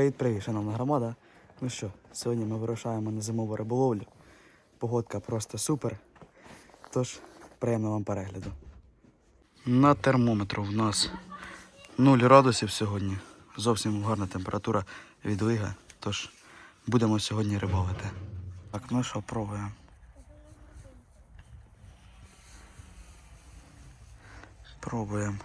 Привіт, привіт, шановна громада. Ну що, сьогодні ми вирушаємо на зимову риболовлю. Погодка просто супер. Тож, приємного вам перегляду. На термометру в нас 0 градусів сьогодні. Зовсім гарна температура відвига. Тож будемо сьогодні риболити. Так, ну що, пробуємо. Пробуємо.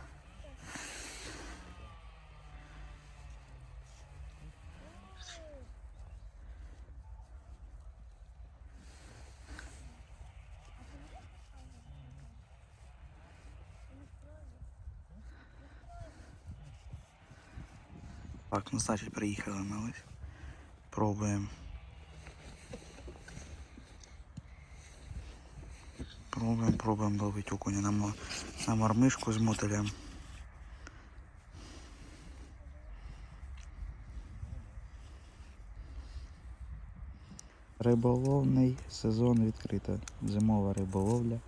Так, ну значить приїхали ми ось. Пробуємо. Пробуємо, пробуємо ловити окуня на, на мармишку з мотилем. Риболовний сезон відкрито. Зимова риболовля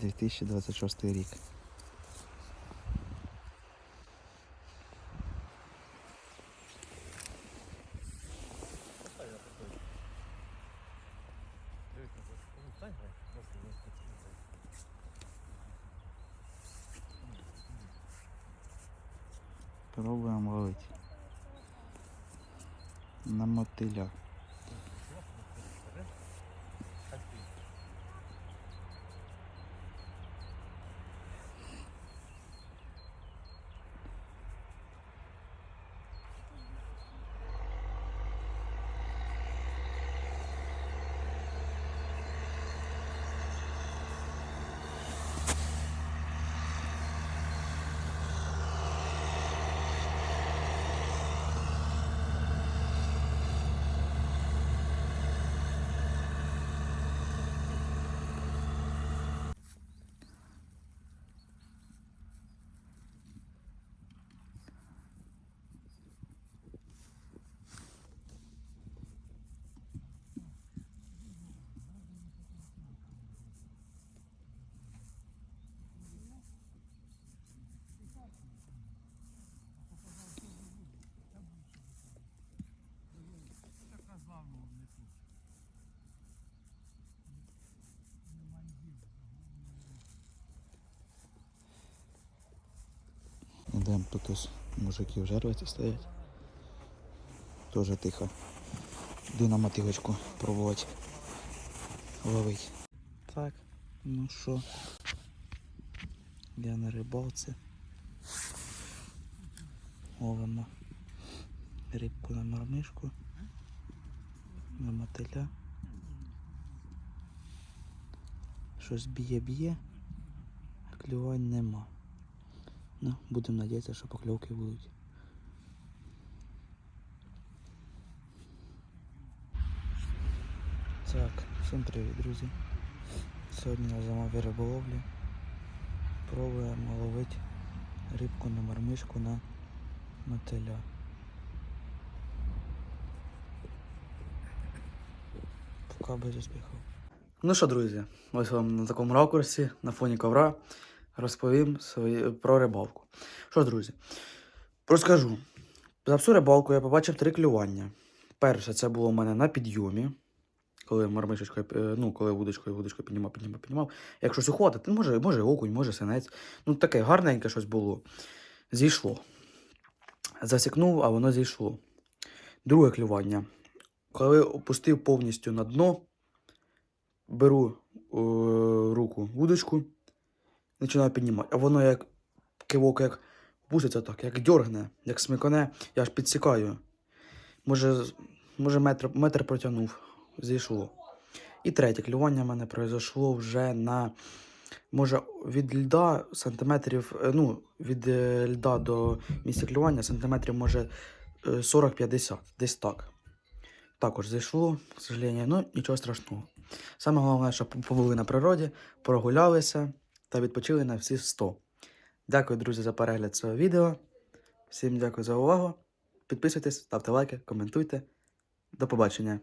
2026 рік. Пробуємо ловити. На мотиля. Ідемо тут ось мужики в жервиці стоять. Тоже тихо. Йду на мотилочку пробувати ловить. Так, ну що, я на рибалці. Ловимо рибку на мармишку, на мотиля. Щось б'є-б'є, клювань нема. Ну, будемо надіятися, що покльовки будуть. Так, всім привіт, друзі. Сьогодні на зимовій риболовлі пробуємо ловити рибку на мармишку на мотиля. Поки без успіху. Ну що, друзі, ось вам на такому ракурсі, на фоні ковра, розповім свої, про рибалку. Що, друзі, розкажу. За всю рибалку я побачив три клювання. Перше, це було у мене на підйомі. Коли мармишечкою, е, ну, коли вудочкою, вудочкою піднімав, піднімав, піднімав. Як щось ну, може, може окунь, може синець. Ну, таке гарненьке щось було. Зійшло. Засікнув, а воно зійшло. Друге клювання. Коли опустив повністю на дно, беру е, руку вудочку, починаю піднімати. А воно як кивок, як пуститься так, як дьоргне, як смиконе, я аж підсікаю. Може, може метр, метр протягнув, зійшло. І третє клювання в мене произошло вже на. Може, від льда сантиметрів, е, ну, від е, льда до місця клювання сантиметрів, може, е, 40-50, десь так. Також зайшло, к сожалению, ну нічого страшного. Саме головне, щоб побули на природі, прогулялися та відпочили на всі 100. Дякую, друзі, за перегляд цього відео. Всім дякую за увагу. Підписуйтесь, ставте лайки, коментуйте. До побачення.